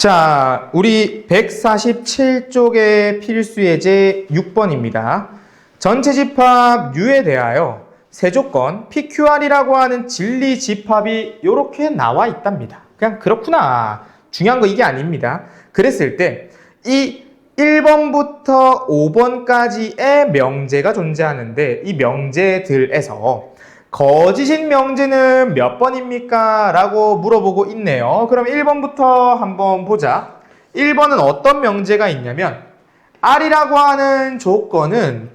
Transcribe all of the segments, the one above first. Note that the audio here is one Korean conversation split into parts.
자, 우리 147쪽의 필수 예제 6번입니다. 전체 집합 U에 대하여 세 조건 PQR이라고 하는 진리 집합이 이렇게 나와 있답니다. 그냥 그렇구나. 중요한 거 이게 아닙니다. 그랬을 때 이 1번부터 5번까지의 명제가 존재하는데 이 명제들에서 거짓인 명제는 몇 번입니까? 라고 물어보고 있네요. 그럼 1번부터 한번 보자. 1번은 어떤 명제가 있냐면 R이라고 하는 조건은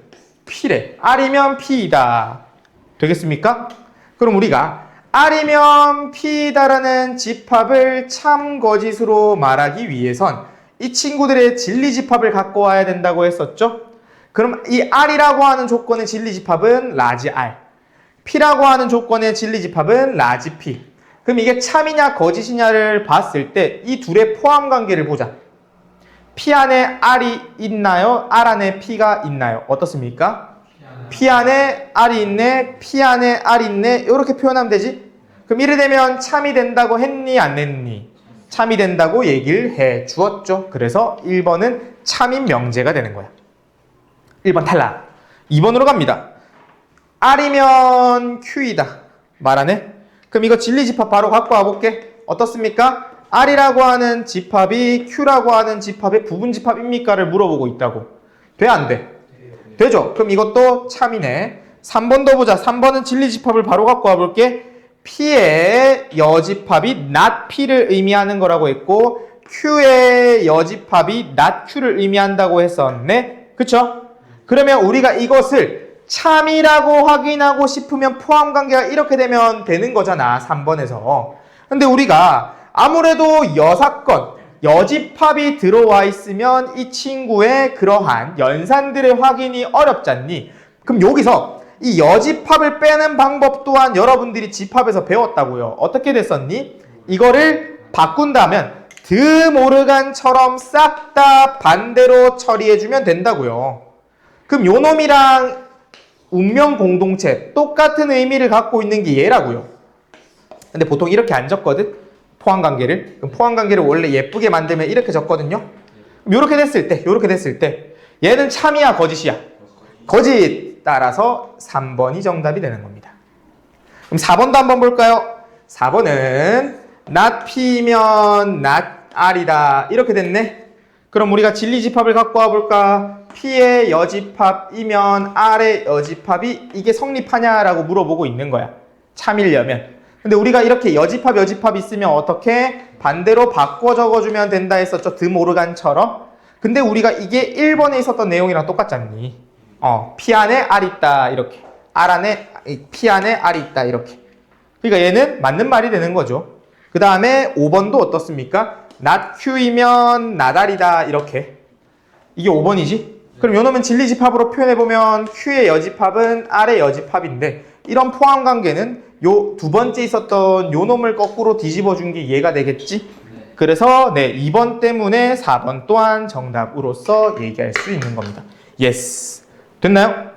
P래. R이면 P이다. 되겠습니까? 그럼 우리가 R이면 P이다라는 집합을 참거짓으로 말하기 위해선 이 친구들의 진리 집합을 갖고 와야 된다고 했었죠? 그럼 이 R이라고 하는 조건의 진리 집합은 라지 R. P라고 하는 조건의 진리 집합은 라지 P. 그럼 이게 참이냐 거짓이냐를 봤을 때 이 둘의 포함 관계를 보자. P 안에 R이 있나요? R 안에 P가 있나요? 어떻습니까? P 안에 R이 있네, P 안에 R이 있네. 이렇게 표현하면 되지? 그럼 이래 되면 참이 된다고 했니, 안 했니? 참이 된다고 얘기를 해 주었죠. 그래서 1번은 참인 명제가 되는 거야. 1번 탈락. 2번으로 갑니다. R이면 Q이다. 말하네? 그럼 이거 진리 집합 바로 갖고 와볼게. 어떻습니까? R이라고 하는 집합이 Q라고 하는 집합의 부분 집합입니까를 물어보고 있다고. 돼, 안 돼? 되죠? 그럼 이것도 참이네. 3번 더 보자. 3번은 진리 집합을 바로 갖고 와볼게. P의 여집합이 not P를 의미하는 거라고 했고 Q의 여집합이 not Q를 의미한다고 했었네. 그쵸? 그러면 우리가 이것을 참이라고 확인하고 싶으면 포함 관계가 이렇게 되면 되는 거잖아. 3번에서. 근데 우리가 아무래도 여사건, 여집합이 들어와 있으면 이 친구의 그러한 연산들의 확인이 어렵잖니. 그럼 여기서 이 여집합을 빼는 방법 또한 여러분들이 집합에서 배웠다고요. 어떻게 됐었니? 이거를 바꾼다면 드모르간처럼 싹 다 반대로 처리해주면 된다고요. 그럼 요 놈이랑 운명 공동체 똑같은 의미를 갖고 있는 게 얘라고요. 근데 보통 이렇게 안 적거든? 포함 관계를. 그럼 포함 관계를 원래 예쁘게 만들면 이렇게 적거든요. 이렇게 됐을 때, 이렇게 됐을 때 얘는 참이야 거짓이야? 거짓. 따라서 3번이 정답이 되는 겁니다. 그럼 4번도 한번 볼까요? 4번은 not P면 not R이다. 이렇게 됐네. 그럼 우리가 진리 집합을 갖고 와볼까? P의 여집합이면 R의 여집합이 이게 성립하냐라고 물어보고 있는 거야. 참이려면. 근데 우리가 이렇게 여집합, 여집합 있으면 어떻게 반대로 바꿔 적어주면 된다 했었죠. 드모르간처럼. 근데 우리가 이게 1번에 있었던 내용이랑 똑같지 않니? 어, P 안에 R 있다. 이렇게. R 안에, P 안에 R 있다. 이렇게. 그러니까 얘는 맞는 말이 되는 거죠. 그 다음에 5번도 어떻습니까? Not Q이면 R이다. 이렇게. 이게 5번이지? 그럼 요놈은 진리집합으로 표현해보면 Q의 여집합은 R의 여집합인데 이런 포함 관계는 요 두 번째 있었던 요 놈을 거꾸로 뒤집어 준 게 얘가 되겠지? 그래서 네 2번 때문에 4번 또한 정답으로서 얘기할 수 있는 겁니다. 예스. 됐나요?